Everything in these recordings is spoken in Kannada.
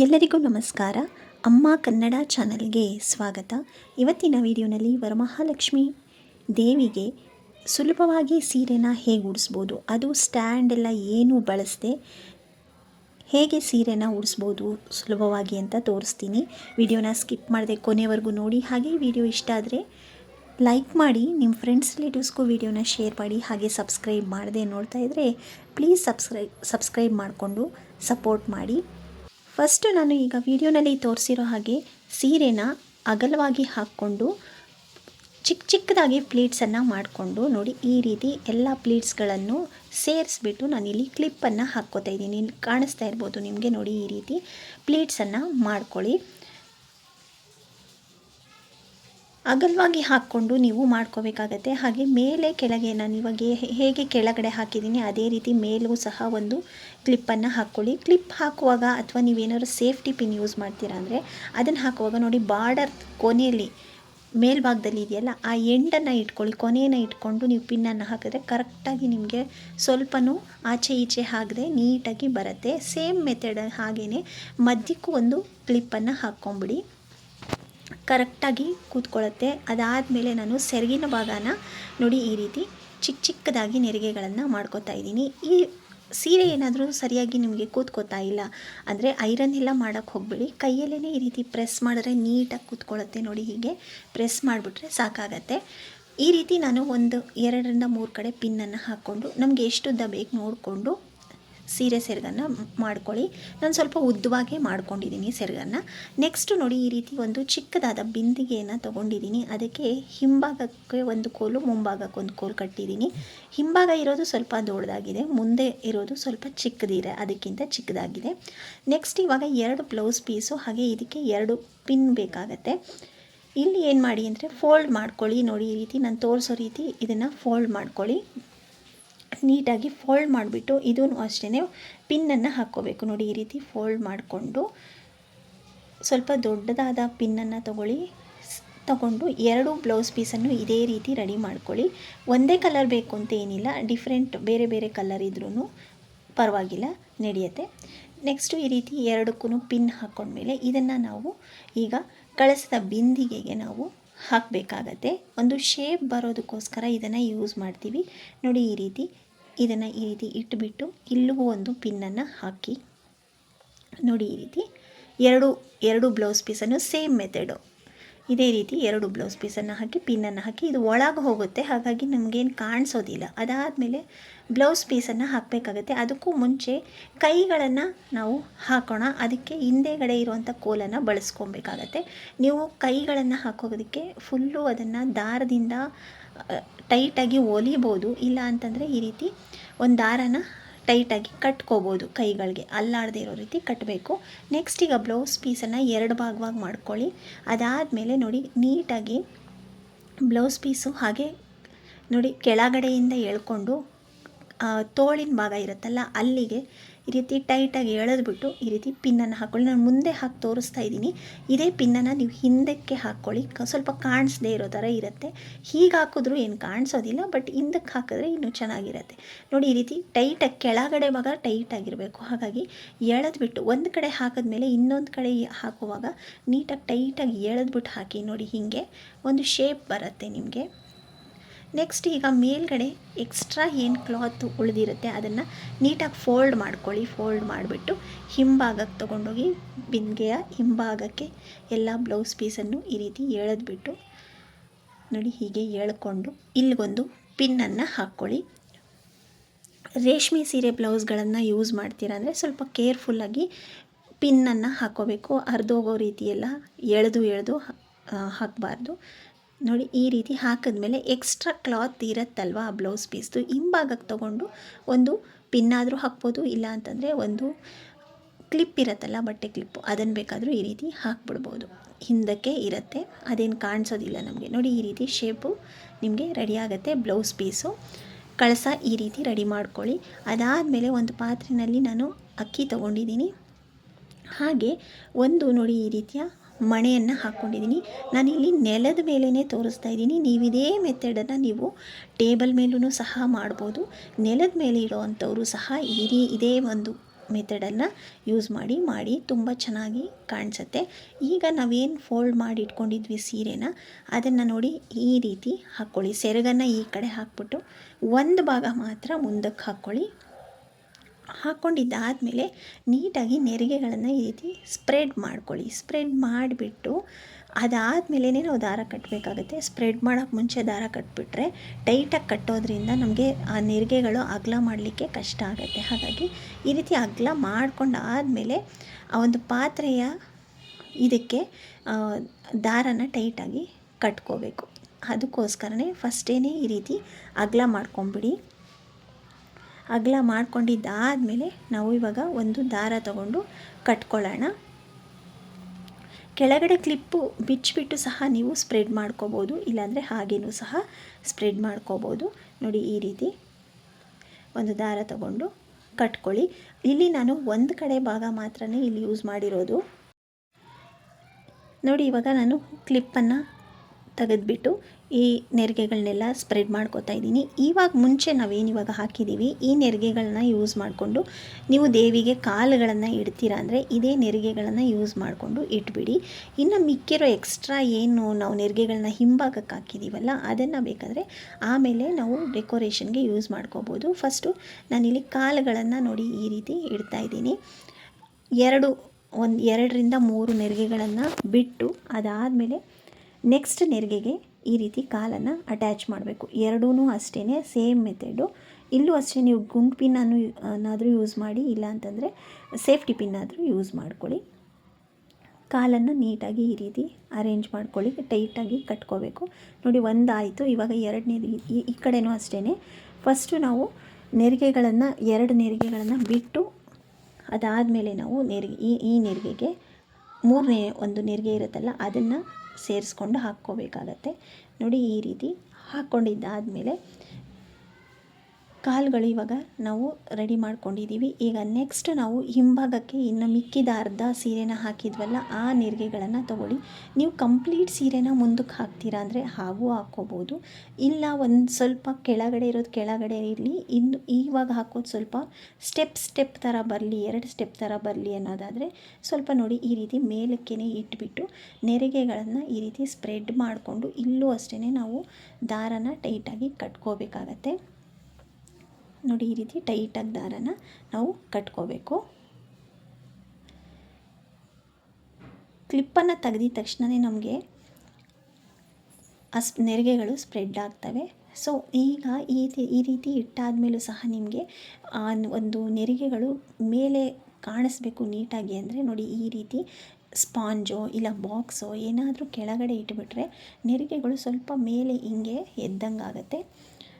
ಎಲ್ಲರಿಗೂ ನಮಸ್ಕಾರ. ಅಮ್ಮ ಕನ್ನಡ ಚಾನಲ್ಗೆ ಸ್ವಾಗತ. ಇವತ್ತಿನ ವಿಡಿಯೋನಲ್ಲಿ ವರಮಹಾಲಕ್ಷ್ಮಿ ದೇವಿಗೆ ಸುಲಭವಾಗಿ ಸೀರೆನ ಹೇಗೆ ಉಡಿಸ್ಬೋದು? ಅದು ಸ್ಟ್ಯಾಂಡ್ ಎಲ್ಲ ಏನೂ ಬಳಸದೆ ಹೇಗೆ ಸೀರೆನ ಉಡಿಸ್ಬೋದು ಸುಲಭವಾಗಿ ಅಂತ ತೋರಿಸ್ತೀನಿ. ವಿಡಿಯೋನ ಸ್ಕಿಪ್ ಮಾಡದೆ ಕೊನೆವರೆಗೂ ನೋಡಿ. ಹಾಗೆ ವಿಡಿಯೋ ಇಷ್ಟ ಆದರೆ ಲೈಕ್ ಮಾಡಿ, ನಿಮ್ಮ ಫ್ರೆಂಡ್ಸ್ ರಿಲೇಟಿವ್ಸ್ಗೂ ವಿಡಿಯೋನ ಶೇರ್ ಮಾಡಿ, ಹಾಗೆ ಸಬ್ಸ್ಕ್ರೈಬ್ ಮಾಡದೆ ನೋಡ್ತಾ ಇದ್ದರೆ ಪ್ಲೀಸ್ ಸಬ್ಸ್ಕ್ರೈಬ್ ಸಬ್ಸ್ಕ್ರೈಬ್ ಮಾಡಿಕೊಂಡು ಸಪೋರ್ಟ್ ಮಾಡಿ. ಫಸ್ಟು ನಾನು ಈಗ ವಿಡಿಯೋನಲ್ಲಿ ತೋರಿಸಿರೋ ಹಾಗೆ ಸೀರೆನ ಅಗಲವಾಗಿ ಹಾಕ್ಕೊಂಡು ಚಿಕ್ಕ ಚಿಕ್ಕದಾಗಿ ಪ್ಲೀಟ್ಸನ್ನು ಮಾಡಿಕೊಂಡು ನೋಡಿ ಈ ರೀತಿ ಎಲ್ಲ ಪ್ಲೀಟ್ಸ್ಗಳನ್ನು ಸೇರಿಸ್ಬಿಟ್ಟು ನಾನಿಲ್ಲಿ ಕ್ಲಿಪ್ಪನ್ನು ಹಾಕ್ಕೋತಾ ಇದ್ದೀನಿ. ಕಾಣಿಸ್ತಾ ಇರ್ಬೋದು ನಿಮಗೆ ನೋಡಿ ಈ ರೀತಿ ಪ್ಲೀಟ್ಸನ್ನು ಮಾಡ್ಕೊಳ್ಳಿ. ಅಗಲವಾಗಿ ಹಾಕ್ಕೊಂಡು ನೀವು ಮಾಡ್ಕೋಬೇಕಾಗತ್ತೆ. ಹಾಗೆ ಮೇಲೆ ಕೆಳಗೆ ನಾನು ಇವಾಗ ಹೇಗೆ ಕೆಳಗಡೆ ಹಾಕಿದ್ದೀನಿ ಅದೇ ರೀತಿ ಮೇಲೂ ಸಹ ಒಂದು ಕ್ಲಿಪ್ಪನ್ನು ಹಾಕ್ಕೊಳ್ಳಿ ಕ್ಲಿಪ್ ಹಾಕುವಾಗ ಅಥವಾ ನೀವೇನಾದ್ರು ಸೇಫ್ಟಿ ಪಿನ್ ಯೂಸ್ ಮಾಡ್ತೀರಾ ಅಂದರೆ ಅದನ್ನು ಹಾಕುವಾಗ ನೋಡಿ ಬಾರ್ಡರ್ ಕೊನೆಯಲ್ಲಿ ಮೇಲ್ಭಾಗದಲ್ಲಿ ಇದೆಯಲ್ಲ ಆ ಎಂಡನ್ನು ಇಟ್ಕೊಳ್ಳಿ. ಕೊನೆಯನ್ನು ಇಟ್ಕೊಂಡು ನೀವು ಪಿನ್ನನ್ನು ಹಾಕಿದ್ರೆ ಕರೆಕ್ಟಾಗಿ ನಿಮಗೆ ಸ್ವಲ್ಪನೂ ಆಚೆ ಈಚೆ ಹಾಕದೆ ನೀಟಾಗಿ ಬರುತ್ತೆ. ಸೇಮ್ ಮೆಥಡ್ ಹಾಗೆಯೇ ಮಧ್ಯಕ್ಕೂ ಒಂದು ಕ್ಲಿಪ್ಪನ್ನು ಹಾಕ್ಕೊಂಬಿಡಿ. ಕರೆಕ್ಟಾಗಿ ಕೂತ್ಕೊಳ್ಳುತ್ತೆ. ಅದಾದಮೇಲೆ ನಾನು ಸೆರಗಿನ ಭಾಗನ ನೋಡಿ ಈ ರೀತಿ ಚಿಕ್ಕ ಚಿಕ್ಕದಾಗಿ ನೆರಿಗೆಗಳನ್ನು ಮಾಡ್ಕೋತಾ ಇದ್ದೀನಿ. ಈ ಸೀರೆ ಏನಾದರೂ ಸರಿಯಾಗಿ ನಿಮಗೆ ಕೂತ್ಕೋತಾ ಇಲ್ಲ ಅಂದರೆ ಐರನ್ ಎಲ್ಲ ಮಾಡೋಕ್ಕೆ ಹೋಗಬೇಡಿ. ಕೈಯಲ್ಲೇ ಈ ರೀತಿ ಪ್ರೆಸ್ ಮಾಡಿದ್ರೆ ನೀಟಾಗಿ ಕೂತ್ಕೊಳ್ಳುತ್ತೆ ನೋಡಿ ಹೀಗೆ. ಪ್ರೆಸ್ ಮಾಡಿಬಿಟ್ರೆ ಸಾಕಾಗತ್ತೆ. ಈ ರೀತಿ ನಾನು ಒಂದು ಎರಡರಿಂದ ಮೂರು ಕಡೆ ಪಿನ್ನನ್ನು ಹಾಕ್ಕೊಂಡು ನಮಗೆ ಎಷ್ಟು ಉದ್ದ ಬೇಕು ನೋಡಿಕೊಂಡು ಸೀರೆ ಸೆರಗನ್ನು ಮಾಡ್ಕೊಳ್ಳಿ. ನಾನು ಸ್ವಲ್ಪ ಉದ್ದವಾಗೇ ಮಾಡ್ಕೊಂಡಿದ್ದೀನಿ ಸೆರಗನ್ನು. ನೆಕ್ಸ್ಟು ನೋಡಿ ಈ ರೀತಿ ಒಂದು ಚಿಕ್ಕದಾದ ಬಿಂದಿಗೆಯನ್ನು ತೊಗೊಂಡಿದ್ದೀನಿ ಅದಕ್ಕೆ ಹಿಂಭಾಗಕ್ಕೆ ಒಂದು ಕೋಲು, ಮುಂಭಾಗಕ್ಕೆ ಒಂದು ಕೋಲು ಕಟ್ಟಿದ್ದೀನಿ ಹಿಂಭಾಗ ಇರೋದು ಸ್ವಲ್ಪ ದೊಡ್ಡದಾಗಿದೆ, ಮುಂದೆ ಇರೋದು ಸ್ವಲ್ಪ ಚಿಕ್ಕದಿದೆ, ಅದಕ್ಕಿಂತ ಚಿಕ್ಕದಾಗಿದೆ. ನೆಕ್ಸ್ಟ್ ಇವಾಗ ಎರಡು ಬ್ಲೌಸ್ ಪೀಸು ಹಾಗೆ ಇದಕ್ಕೆ ಎರಡು ಪಿನ್ ಬೇಕಾಗತ್ತೆ. ಇಲ್ಲಿ ಏನು ಮಾಡಿ ಅಂದರೆ ಫೋಲ್ಡ್ ಮಾಡ್ಕೊಳ್ಳಿ. ನೋಡಿ ಈ ರೀತಿ ನಾನು ತೋರಿಸೋ ರೀತಿ ಇದನ್ನು ಫೋಲ್ಡ್ ಮಾಡ್ಕೊಳ್ಳಿ. ನೀಟಾಗಿ ಫೋಲ್ಡ್ ಮಾಡಿಬಿಟ್ಟು ಇದೂ ಅಷ್ಟೇ ಪಿನ್ನನ್ನು ಹಾಕ್ಕೋಬೇಕು. ನೋಡಿ, ಈ ರೀತಿ ಫೋಲ್ಡ್ ಮಾಡಿಕೊಂಡು ಸ್ವಲ್ಪ ದೊಡ್ಡದಾದ ಪಿನ್ನನ್ನು ತಗೊಳ್ಳಿ. ತಗೊಂಡು ಎರಡು ಬ್ಲೌಸ್ ಪೀಸನ್ನು ಇದೇ ರೀತಿ ರೆಡಿ ಮಾಡ್ಕೊಳ್ಳಿ. ಒಂದೇ ಕಲರ್ ಬೇಕು ಅಂತ ಏನಿಲ್ಲ, ಡಿಫ್ರೆಂಟ್ ಬೇರೆ ಬೇರೆ ಕಲರ್ ಇದ್ರೂ ಪರವಾಗಿಲ್ಲ, ನಡೆಯುತ್ತೆ. ನೆಕ್ಸ್ಟು ಈ ರೀತಿ ಎರಡಕ್ಕೂ ಪಿನ್ ಹಾಕ್ಕೊಂಡ್ಮೇಲೆ ಇದನ್ನು ನಾವು ಈಗ ಕಳಸದ ಬಿಂದಿಗೆಗೆ ನಾವು ಹಾಕಬೇಕಾಗತ್ತೆ. ಒಂದು ಶೇಪ್ ಬರೋದಕ್ಕೋಸ್ಕರ ಇದನ್ನು ಯೂಸ್ ಮಾಡ್ತೀವಿ. ನೋಡಿ ಈ ರೀತಿ, ಇದನ್ನು ಈ ರೀತಿ ಇಟ್ಬಿಟ್ಟು ಇಲ್ಲಿಗೂ ಒಂದು ಪಿನ್ನನ್ನು ಹಾಕಿ. ನೋಡಿ ಈ ರೀತಿ, ಎರಡು ಎರಡು ಬ್ಲೌಸ್ ಪೀಸನ್ನು ಸೇಮ್ ಮೆಥಡು ಇದೇ ರೀತಿ ಎರಡು ಬ್ಲೌಸ್ ಪೀಸನ್ನು ಹಾಕಿ, ಪಿನ್ನನ್ನು ಹಾಕಿ, ಇದು ಒಳಗೆ ಹೋಗುತ್ತೆ. ಹಾಗಾಗಿ ನಮಗೇನು ಕಾಣಿಸೋದಿಲ್ಲ. ಅದಾದಮೇಲೆ ಬ್ಲೌಸ್ ಪೀಸನ್ನು ಹಾಕಬೇಕಾಗುತ್ತೆ. ಅದಕ್ಕೂ ಮುಂಚೆ ಕೈಗಳನ್ನು ನಾವು ಹಾಕೋಣ. ಅದಕ್ಕೆ ಹಿಂದೆಗಡೆ ಇರುವಂಥ ಕೋಲನ್ನು ಬಳಸ್ಕೊಬೇಕಾಗತ್ತೆ. ನೀವು ಕೈಗಳನ್ನು ಹಾಕೋದಕ್ಕೆ ಫುಲ್ಲು ಅದನ್ನು ದಾರದಿಂದ ಟೈಟಾಗಿ ಒಲಿಬೋದು. ಇಲ್ಲ ಅಂತಂದರೆ ಈ ರೀತಿ ಒಂದು ದಾರನ ಟೈಟಾಗಿ ಕಟ್ಕೋಬೋದು ಕೈಗಳಿಗೆ. ಅಲ್ಲಾಡದೆ ಇರೋ ರೀತಿ ಕಟ್ಟಬೇಕು ನೆಕ್ಸ್ಟ್ ಈಗ ಬ್ಲೌಸ್ ಪೀಸನ್ನು ಎರಡು ಭಾಗವಾಗಿ ಮಾಡ್ಕೊಳ್ಳಿ. ಅದಾದಮೇಲೆ ನೋಡಿ, ನೀಟಾಗಿ ಬ್ಲೌಸ್ ಪೀಸು ಹಾಗೆ ನೋಡಿ ಕೆಳಗಡೆಯಿಂದ ಎಳ್ಕೊಂಡು ತೋಳಿನ ಭಾಗ ಇರುತ್ತಲ್ಲ ಅಲ್ಲಿಗೆ ಈ ರೀತಿ ಟೈಟಾಗಿ ಎಳೆದ್ಬಿಟ್ಟು ಈ ರೀತಿ ಪಿನ್ನನ್ನು ಹಾಕ್ಕೊಳ್ಳಿ ನಾನು ಮುಂದೆ ಹಾಕಿ ತೋರಿಸ್ತಾ ಇದ್ದೀನಿ. ಇದೇ ಪಿನ್ನನ್ನು ನೀವು ಹಿಂದಕ್ಕೆ ಹಾಕ್ಕೊಳ್ಳಿ ಸ್ವಲ್ಪ ಕಾಣಿಸ್ದೇ ಇರೋ ಥರ ಇರುತ್ತೆ. ಹೀಗೆ ಹಾಕಿದ್ರೂ ಏನು ಕಾಣಿಸೋದಿಲ್ಲ ಬಟ್ ಹಿಂದಕ್ಕೆ ಹಾಕಿದ್ರೆ ಇನ್ನೂ ಚೆನ್ನಾಗಿರುತ್ತೆ. ನೋಡಿ ಈ ರೀತಿ ಟೈಟಾಗಿ ಕೆಳಗಡೆ ಭಾಗ ಟೈಟಾಗಿರಬೇಕು ಹಾಗಾಗಿ ಎಳೆದ್ಬಿಟ್ಟು ಒಂದು ಕಡೆ ಹಾಕಿದ್ಮೇಲೆ ಇನ್ನೊಂದು ಕಡೆ ಹಾಕುವಾಗ ನೀಟಾಗಿ ಟೈಟಾಗಿ ಎಳೆದ್ಬಿಟ್ಟು ಹಾಕಿ ನೋಡಿ ಹೀಗೆ ಒಂದು ಶೇಪ್ ಬರುತ್ತೆ ನಿಮಗೆ. ನೆಕ್ಸ್ಟ್ ಈಗ ಮೇಲ್ಗಡೆ ಎಕ್ಸ್ಟ್ರಾ ಏನು ಕ್ಲಾತ್ ಉಳಿದಿರುತ್ತೆ ಅದನ್ನು ನೀಟಾಗಿ ಫೋಲ್ಡ್ ಮಾಡ್ಕೊಳ್ಳಿ ಫೋಲ್ಡ್ ಮಾಡಿಬಿಟ್ಟು ಹಿಂಭಾಗಕ್ಕೆ ತೊಗೊಂಡೋಗಿ ಬಿಂದಿಗೆಯ ಹಿಂಭಾಗಕ್ಕೆ ಎಲ್ಲ ಬ್ಲೌಸ್ ಪೀಸನ್ನು ಈ ರೀತಿ ಎಳೆದ್ಬಿಟ್ಟು ನೋಡಿ ಹೀಗೆ ಎಳ್ಕೊಂಡು ಇಲ್ಲಿಗೊಂದು ಪಿನ್ನನ್ನು ಹಾಕ್ಕೊಳ್ಳಿ. ರೇಷ್ಮೆ ಸೀರೆ ಬ್ಲೌಸ್ಗಳನ್ನು ಯೂಸ್ ಮಾಡ್ತೀರಾ ಅಂದರೆ ಸ್ವಲ್ಪ ಕೇರ್ಫುಲ್ಲಾಗಿ ಪಿನ್ನನ್ನು ಹಾಕ್ಕೋಬೇಕು. ಅರ್ಧೋಗೋ ರೀತಿಯೆಲ್ಲ ಎಳೆದು ಎಳೆದು ಹಾಕಬಾರ್ದು. ನೋಡಿ, ಈ ರೀತಿ ಹಾಕಿದ್ಮೇಲೆ ಎಕ್ಸ್ಟ್ರಾ ಕ್ಲಾತ್ ಇರುತ್ತಲ್ವ ಆ ಬ್ಲೌಸ್ ಪೀಸ್ದು ಹಿಂಭಾಗಕ್ಕೆ ತೊಗೊಂಡು ಒಂದು ಪಿನ್ನಾದರೂ ಹಾಕ್ಬೋದು, ಇಲ್ಲ ಅಂತಂದರೆ ಒಂದು ಕ್ಲಿಪ್ ಇರುತ್ತಲ್ಲ ಬಟ್ಟೆ ಕ್ಲಿಪ್ಪು ಅದನ್ನು ಬೇಕಾದರೂ ಈ ರೀತಿ ಹಾಕ್ಬಿಡ್ಬೋದು. ಹಿಂದಕ್ಕೆ ಇರುತ್ತೆ, ಅದೇನು ಕಾಣಿಸೋದಿಲ್ಲ ನಮಗೆ. ನೋಡಿ, ಈ ರೀತಿ ಶೇಪು ನಿಮಗೆ ರೆಡಿ ಆಗುತ್ತೆ ಬ್ಲೌಸ್ ಪೀಸು ಕಳಸ ಈ ರೀತಿ ರೆಡಿ ಮಾಡ್ಕೊಳ್ಳಿ. ಅದಾದಮೇಲೆ ಒಂದು ಪಾತ್ರೆಯಲ್ಲಿ ನಾನು ಅಕ್ಕಿ ತೊಗೊಂಡಿದ್ದೀನಿ. ಹಾಗೆ ಒಂದು ನೋಡಿ, ಈ ರೀತಿಯ ಮಣೆಯನ್ನು ಹಾಕ್ಕೊಂಡಿದ್ದೀನಿ ನಾನಿಲ್ಲಿ ನೆಲದ ಮೇಲೇ ತೋರಿಸ್ತಾ ಇದ್ದೀನಿ. ನೀವು ಇದೇ ಮೆಥಡನ್ನು ನೀವು ಟೇಬಲ್ ಮೇಲೂ ಸಹ ಮಾಡ್ಬೋದು. ನೆಲದ ಮೇಲೆ ಇರೋವಂಥವರು ಸಹ ಈ ಇದೇ ಒಂದು ಮೆಥಡನ್ನು ಯೂಸ್ ಮಾಡಿ ಮಾಡಿ ತುಂಬ ಚೆನ್ನಾಗಿ ಕಾಣಿಸುತ್ತೆ. ಈಗ ನಾವೇನು ಫೋಲ್ಡ್ ಮಾಡಿ ಇಟ್ಕೊಂಡಿದ್ವಿ ಸೀರೆನ, ಅದನ್ನು ನೋಡಿ ಈ ರೀತಿ ಹಾಕ್ಕೊಳ್ಳಿ ಸೆರಗನ್ನು ಈ ಕಡೆ ಹಾಕ್ಬಿಟ್ಟು ಒಂದು ಭಾಗ ಮಾತ್ರ ಮುಂದಕ್ಕೆ ಹಾಕ್ಕೊಳ್ಳಿ ಹಾಕ್ಕೊಂಡಿದ್ದಾದಮೇಲೆ ನೀಟಾಗಿ ನೆರಿಗೆಗಳನ್ನು ಈ ರೀತಿ ಸ್ಪ್ರೆಡ್ ಮಾಡ್ಕೊಳ್ಳಿ. ಸ್ಪ್ರೆಡ್ ಮಾಡಿಬಿಟ್ಟು ಅದಾದಮೇಲೆ ನಾವು ದಾರ ಕಟ್ಟಬೇಕಾಗುತ್ತೆ ಸ್ಪ್ರೆಡ್ ಮಾಡೋಕ್ಕೆ ಮುಂಚೆ ದಾರ ಕಟ್ಬಿಟ್ರೆ ಟೈಟಾಗಿ ಕಟ್ಟೋದ್ರಿಂದ ನಮಗೆ ಆ ನೆರಿಗೆಗಳು ಅಗಲ ಮಾಡಲಿಕ್ಕೆ ಕಷ್ಟ ಆಗುತ್ತೆ. ಹಾಗಾಗಿ ಈ ರೀತಿ ಅಗಲ ಮಾಡ್ಕೊಂಡು ಆದಮೇಲೆ ಆ ಒಂದು ಪಾತ್ರೆಯ ಇದಕ್ಕೆ ದಾರನ ಟೈಟಾಗಿ ಕಟ್ಕೋಬೇಕು. ಅದಕ್ಕೋಸ್ಕರನೇ ಫಸ್ಟೇ ಈ ರೀತಿ ಅಗಲ ಮಾಡ್ಕೊಂಬಿಡಿ. ಅಗಲ ಮಾಡ್ಕೊಂಡಿದ್ದಾದಮೇಲೆ ನಾವು ಇವಾಗ ಒಂದು ದಾರ ತಗೊಂಡು ಕಟ್ಕೊಳ್ಳೋಣ. ಕೆಳಗಡೆ ಕ್ಲಿಪ್ಪು ಬಿಚ್ಚಿಬಿಟ್ಟು ಸಹ ನೀವು ಸ್ಪ್ರೆಡ್ ಮಾಡ್ಕೋಬೋದು, ಇಲ್ಲಾಂದರೆ ಹಾಗೇನೂ ಸಹ ಸ್ಪ್ರೆಡ್ ಮಾಡ್ಕೋಬೋದು. ನೋಡಿ ಈ ರೀತಿ ಒಂದು ದಾರ ತಗೊಂಡು ಕಟ್ಕೊಳ್ಳಿ. ಇಲ್ಲಿ ನಾನು ಒಂದು ಕಡೆ ಭಾಗ ಮಾತ್ರ ಇಲ್ಲಿ ಯೂಸ್ ಮಾಡಿರೋದು. ನೋಡಿ ಇವಾಗ ನಾನು ಕ್ಲಿಪ್ಪನ್ನು ತೆಗೆದ್ಬಿಟ್ಟು ಈ ನೆರಿಗೆಗಳನ್ನೆಲ್ಲ ಸ್ಪ್ರೆಡ್ ಮಾಡ್ಕೋತಾ ಇದ್ದೀನಿ. ಇವಾಗ ಮುಂಚೆ ನಾವೇನು ಇವಾಗ ಹಾಕಿದ್ದೀವಿ ಈ ನೆರಿಗೆಗಳನ್ನ ಯೂಸ್ ಮಾಡಿಕೊಂಡು ನೀವು ದೇವಿಗೆ ಕಾಲುಗಳನ್ನು ಇಡ್ತೀರಾ ಅಂದರೆ ಇದೇ ನೆರಿಗೆಗಳನ್ನು ಯೂಸ್ ಮಾಡಿಕೊಂಡು ಇಟ್ಬಿಡಿ. ಇನ್ನು ಮಿಕ್ಕಿರೋ ಎಕ್ಸ್ಟ್ರಾ ಏನು ನಾವು ನೆರಿಗೆಗಳನ್ನ ಹಿಂಭಾಗಕ್ಕೆ ಹಾಕಿದ್ದೀವಲ್ಲ ಅದನ್ನು ಬೇಕಾದರೆ ಆಮೇಲೆ ನಾವು ಡೆಕೋರೇಷನ್ಗೆ ಯೂಸ್ ಮಾಡ್ಕೋಬೋದು. ಫಸ್ಟು ನಾನಿಲ್ಲಿ ಕಾಲುಗಳನ್ನು ನೋಡಿ ಈ ರೀತಿ ಇಡ್ತಾ ಇದ್ದೀನಿ. ಎರಡು, ಒಂದು ಎರಡರಿಂದ ಮೂರು ನೆರಿಗೆಗಳನ್ನು ಬಿಟ್ಟು ಅದಾದಮೇಲೆ ನೆಕ್ಸ್ಟ್ ನೆರಿಗೆಗೆ ಈ ರೀತಿ ಕಾಲನ್ನು ಅಟ್ಯಾಚ್ ಮಾಡಬೇಕು. ಎರಡೂ ಅಷ್ಟೇ ಸೇಮ್ ಮೆಥಡು ಇಲ್ಲೂ ಅಷ್ಟೇ ನೀವು ಗುಂಡು ಪಿನ್ನನ್ನು ಏನಾದರೂ ಯೂಸ್ ಮಾಡಿ, ಇಲ್ಲ ಅಂತಂದರೆ ಸೇಫ್ಟಿ ಪಿನ್ ಆದರೂ ಯೂಸ್ ಮಾಡ್ಕೊಳ್ಳಿ. ಕಾಲನ್ನು ನೀಟಾಗಿ ಈ ರೀತಿ ಅರೇಂಜ್ ಮಾಡ್ಕೊಳ್ಳಿ ಟೈಟಾಗಿ ಕಟ್ಕೋಬೇಕು. ನೋಡಿ ಒಂದಾಯಿತು, ಇವಾಗ ಎರಡನೇ ಈ ಕಡೆಯೂ ಅಷ್ಟೇ ಫಸ್ಟು ನಾವು ನೆರಿಗೆಗಳನ್ನು, ಎರಡು ನೆರಿಗೆಗಳನ್ನು ಬಿಟ್ಟು ಅದಾದಮೇಲೆ ನಾವು ನೆರಿಗೆ, ಈ ಈ ನೆರಿಗೆಗೆ ಮೂರನೇ ಒಂದು ನೆರಿಗೆ ಇರುತ್ತಲ್ಲ ಅದನ್ನು ಸೇರಿಸ್ಕೊಂಡು ಹಾಕ್ಕೋಬೇಕಾಗತ್ತೆ. ನೋಡಿ ಈ ರೀತಿ ಹಾಕ್ಕೊಂಡಿದ್ದಾದಮೇಲೆ ಕಾಲುಗಳು ಇವಾಗ ನಾವು ರೆಡಿ ಮಾಡ್ಕೊಂಡಿದ್ದೀವಿ. ಈಗ ನೆಕ್ಸ್ಟ್ ನಾವು ಹಿಂಭಾಗಕ್ಕೆ ಇನ್ನು ಮಿಕ್ಕಿದ ಅರ್ಧ ಸೀರೆನ ಹಾಕಿದ್ವಲ್ಲ, ಆ ನೆರಿಗೆಗಳನ್ನು ತಗೊಳ್ಳಿ. ನೀವು ಕಂಪ್ಲೀಟ್ ಸೀರೆನ ಮುಂದಕ್ಕೆ ಹಾಕ್ತೀರಾ ಅಂದರೆ ಹಾಗೂ ಹಾಕ್ಕೋಬೋದು. ಇಲ್ಲ ಒಂದು ಸ್ವಲ್ಪ ಕೆಳಗಡೆ ಇರೋದು ಕೆಳಗಡೆ ಇರಲಿ. ಇನ್ನು ಇವಾಗ ಹಾಕೋದು ಸ್ವಲ್ಪ ಸ್ಟೆಪ್ ಸ್ಟೆಪ್ ಥರ ಬರಲಿ, ಎರಡು ಸ್ಟೆಪ್ ಥರ ಬರಲಿ ಅನ್ನೋದಾದರೆ ಸ್ವಲ್ಪ ನೋಡಿ ಈ ರೀತಿ ಮೇಲಕ್ಕೆ ಇಟ್ಬಿಟ್ಟು ನೆರಿಗೆಗಳನ್ನು ಈ ರೀತಿ ಸ್ಪ್ರೆಡ್ ಮಾಡಿಕೊಂಡು ಇಲ್ಲೂ ಅಷ್ಟೇ ನಾವು ದಾರನ ಟೈಟಾಗಿ ಕಟ್ಕೋಬೇಕಾಗತ್ತೆ. ನೋಡಿ ಈ ರೀತಿ ಟೈಟಾಗಿ ದಾರನ ನಾವು ಕಟ್ಕೋಬೇಕು. ಕ್ಲಿಪ್ಪನ್ನು ತೆಗೆದ ತಕ್ಷಣವೇ ನಮಗೆ ಅಸ್ ನೆರಿಗೆಗಳು ಸ್ಪ್ರೆಡ್ ಆಗ್ತವೆ. ಸೊ ಈಗ ಈ ಈ ರೀತಿ ಇಟ್ಟಾದಮೇಲೂ ಸಹ ನಿಮಗೆ ಒಂದು ನೆರಿಗೆಗಳು ಮೇಲೆ ಕಾಣಿಸ್ಬೇಕು ನೀಟಾಗಿ ಅಂದರೆ ನೋಡಿ ಈ ರೀತಿ ಸ್ಪಾಂಜೋ ಇಲ್ಲ ಬಾಕ್ಸೋ ಏನಾದರೂ ಕೆಳಗಡೆ ಇಟ್ಬಿಟ್ರೆ ನೆರಿಗೆಗಳು ಸ್ವಲ್ಪ ಮೇಲೆ ಹಿಂಗೆ ಎದ್ದಂಗೆ ಆಗುತ್ತೆ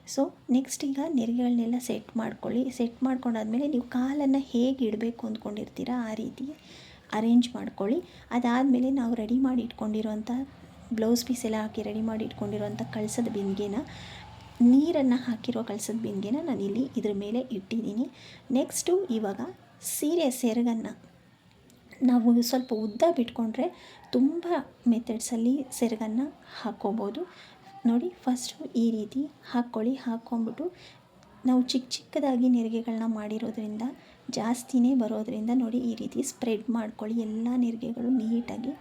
ಸೊ ನೆಕ್ಸ್ಟ್ ಈಗ ನೆರಿಗೆಗಳನ್ನೆಲ್ಲ ಸೆಟ್ ಮಾಡ್ಕೊಳ್ಳಿ. ಸೆಟ್ ಮಾಡ್ಕೊಂಡಾದ್ಮೇಲೆ ನೀವು ಕಾಲನ್ನು ಹೇಗೆ ಇಡಬೇಕು ಅಂದ್ಕೊಂಡಿರ್ತೀರ ಆ ರೀತಿ ಅರೇಂಜ್ ಮಾಡ್ಕೊಳ್ಳಿ. ಅದಾದಮೇಲೆ ನಾವು ರೆಡಿ ಮಾಡಿ ಇಟ್ಕೊಂಡಿರುವಂಥ ಬ್ಲೌಸ್ ಪೀಸ್ ಎಲ್ಲ ಹಾಕಿ ರೆಡಿ ಮಾಡಿ ಇಟ್ಕೊಂಡಿರುವಂಥ ಕಳಸದ ಬಿಂದಿಗೆನ, ನೀರನ್ನು ಹಾಕಿರೋ ಕಳಸದ ಬಿಂದಿಗೆನ ನಾನಿಲ್ಲಿ ಇದ್ರ ಮೇಲೆ ಇಟ್ಟಿದ್ದೀನಿ. ನೆಕ್ಸ್ಟು ಇವಾಗ ಸೀರೆ ಸೆರಗನ್ನು ನಾವು ಸ್ವಲ್ಪ ಉದ್ದ ಬಿಟ್ಕೊಂಡ್ರೆ ತುಂಬ ಮೆಥಡ್ಸಲ್ಲಿ ಸೆರಗನ್ನು ಹಾಕ್ಕೋಬೋದು. ನೋಡಿ ಫಸ್ಟು ಈ ರೀತಿ ಹಾಕ್ಕೊಳ್ಳಿ ಹಾಕ್ಕೊಂಬಿಟ್ಟು ನಾವು ಚಿಕ್ಕ ಚಿಕ್ಕದಾಗಿ ನೆರಿಗೆಗಳನ್ನ ಮಾಡಿರೋದ್ರಿಂದ, ಜಾಸ್ತಿನೇ ಬರೋದರಿಂದ ನೋಡಿ ಈ ರೀತಿ ಸ್ಪ್ರೆಡ್ ಮಾಡ್ಕೊಳ್ಳಿ. ಎಲ್ಲ ನೆರಿಗೆಗಳು ನೀಟಾಗಿ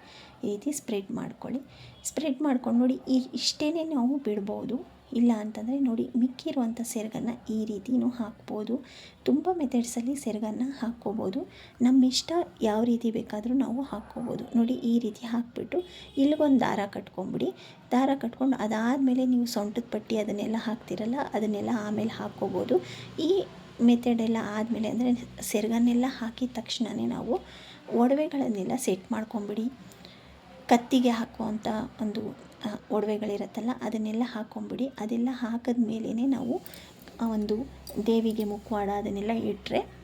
ಈ ರೀತಿ ಸ್ಪ್ರೆಡ್ ಮಾಡ್ಕೊಳ್ಳಿ. ಸ್ಪ್ರೆಡ್ ಮಾಡ್ಕೊಂಡು ನೋಡಿ, ಈ ಇಷ್ಟೇ ನಾವು ಬಿಡ್ಬೋದು. ಇಲ್ಲ ಅಂತಂದರೆ ನೋಡಿ, ಮಿಕ್ಕಿರುವಂಥ ಸೆರಗನ್ನು ಈ ರೀತಿಯೂ ಹಾಕ್ಬೋದು. ತುಂಬ ಮೆಥಡ್ಸಲ್ಲಿ ಸೆರಗನ್ನು ಹಾಕ್ಕೋಬೋದು. ನಮ್ಮ ಇಷ್ಟ ಯಾವ ರೀತಿ ಬೇಕಾದರೂ ನಾವು ಹಾಕ್ಕೋಬೋದು. ನೋಡಿ, ಈ ರೀತಿ ಹಾಕಿಬಿಟ್ಟು ಇಲ್ಲಿಗೊಂದು ದಾರ ಕಟ್ಕೊಂಬಿಡಿ. ದಾರ ಕಟ್ಕೊಂಡು ಅದಾದಮೇಲೆ ನೀವು ಸೊಂಟದ ಪಟ್ಟಿ ಅದನ್ನೆಲ್ಲ ಹಾಕ್ತಿರಲ್ಲ, ಅದನ್ನೆಲ್ಲ ಆಮೇಲೆ ಹಾಕ್ಕೋಬೋದು. ಈ ಮೆಥಡೆಲ್ಲ ಆದಮೇಲೆ ಅಂದರೆ ಸೆರಗನ್ನೆಲ್ಲ ಹಾಕಿದ ತಕ್ಷಣವೇ ನಾವು ಒಡವೆಗಳನ್ನೆಲ್ಲ ಸೆಟ್ ಮಾಡ್ಕೊಂಬಿಡಿ. ಕತ್ತಿಗೆ ಹಾಕುವಂಥ ಒಂದು ಒಡವೆಗಳಿರುತ್ತಲ್ಲ ಅದನ್ನೆಲ್ಲ ಹಾಕ್ಕೊಂಬಿಡಿ ಅದೆಲ್ಲ ಹಾಕಿದ ನಾವು ಒಂದು ದೇವಿಗೆ ಮುಖವಾಡ ಅದನ್ನೆಲ್ಲ ಇಟ್ಟರೆ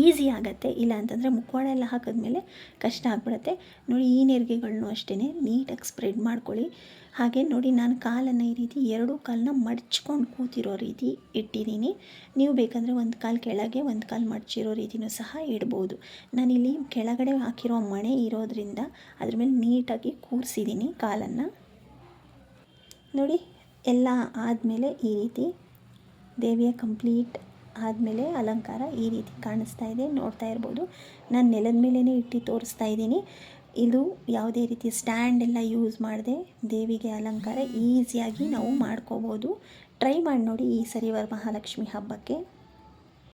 ಈಸಿ ಆಗುತ್ತೆ. ಇಲ್ಲ ಅಂತಂದರೆ ಮುಖವಾಡ ಎಲ್ಲ ಹಾಕಿದ್ಮೇಲೆ ಕಷ್ಟ ಆಗ್ಬಿಡುತ್ತೆ. ನೋಡಿ ಈ ನೆರಿಗೆಗಳನ್ನೂ ಅಷ್ಟೇ ನೀಟಾಗಿ ಸ್ಪ್ರೆಡ್ ಮಾಡ್ಕೊಳ್ಳಿ. ಹಾಗೆ ನೋಡಿ ನಾನು ಕಾಲನ್ನು ಈ ರೀತಿ ಎರಡೂ ಕಾಲನ್ನ ಮಡ್ಚ್ಕೊಂಡು ಕೂತಿರೋ ರೀತಿ ಇಟ್ಟಿದ್ದೀನಿ. ನೀವು ಬೇಕಂದರೆ ಒಂದು ಕಾಲು ಕೆಳಗೆ ಒಂದು ಕಾಲು ಮಡ್ಚಿರೋ ರೀತಿಯೂ ಸಹ ಇಡ್ಬೋದು. ನಾನಿಲ್ಲಿ ಕೆಳಗಡೆ ಹಾಕಿರೋ ಮಣೆ ಇರೋದ್ರಿಂದ ಅದ್ರ ಮೇಲೆ ನೀಟಾಗಿ ಕೂರಿಸಿದ್ದೀನಿ ಕಾಲನ್ನು. ನೋಡಿ ಎಲ್ಲ ಆದಮೇಲೆ ಈ ರೀತಿ ದೇವಿಯ ಕಂಪ್ಲೀಟ್ ಆದಮೇಲೆ ಅಲಂಕಾರ ಈ ರೀತಿ ಕಾಣಿಸ್ತಾ ಇದೆ, ನೋಡ್ತಾ ಇರ್ಬೋದು. ನಾನು ನೆಲದ ಮೇಲೇ ಇಟ್ಟು ತೋರಿಸ್ತಾ ಇದ್ದೀನಿ. ಇದು ಯಾವುದೇ ರೀತಿ ಸ್ಟ್ಯಾಂಡ್ ಎಲ್ಲ ಯೂಸ್ ಮಾಡದೆ ದೇವಿಗೆ ಅಲಂಕಾರ ಈಸಿಯಾಗಿ ನಾವು ಮಾಡ್ಕೋಬೋದು. ಟ್ರೈ ಮಾಡಿ ನೋಡಿ ಈ ಸರಿವರ್ ಮಹಾಲಕ್ಷ್ಮಿ ಹಬ್ಬಕ್ಕೆ.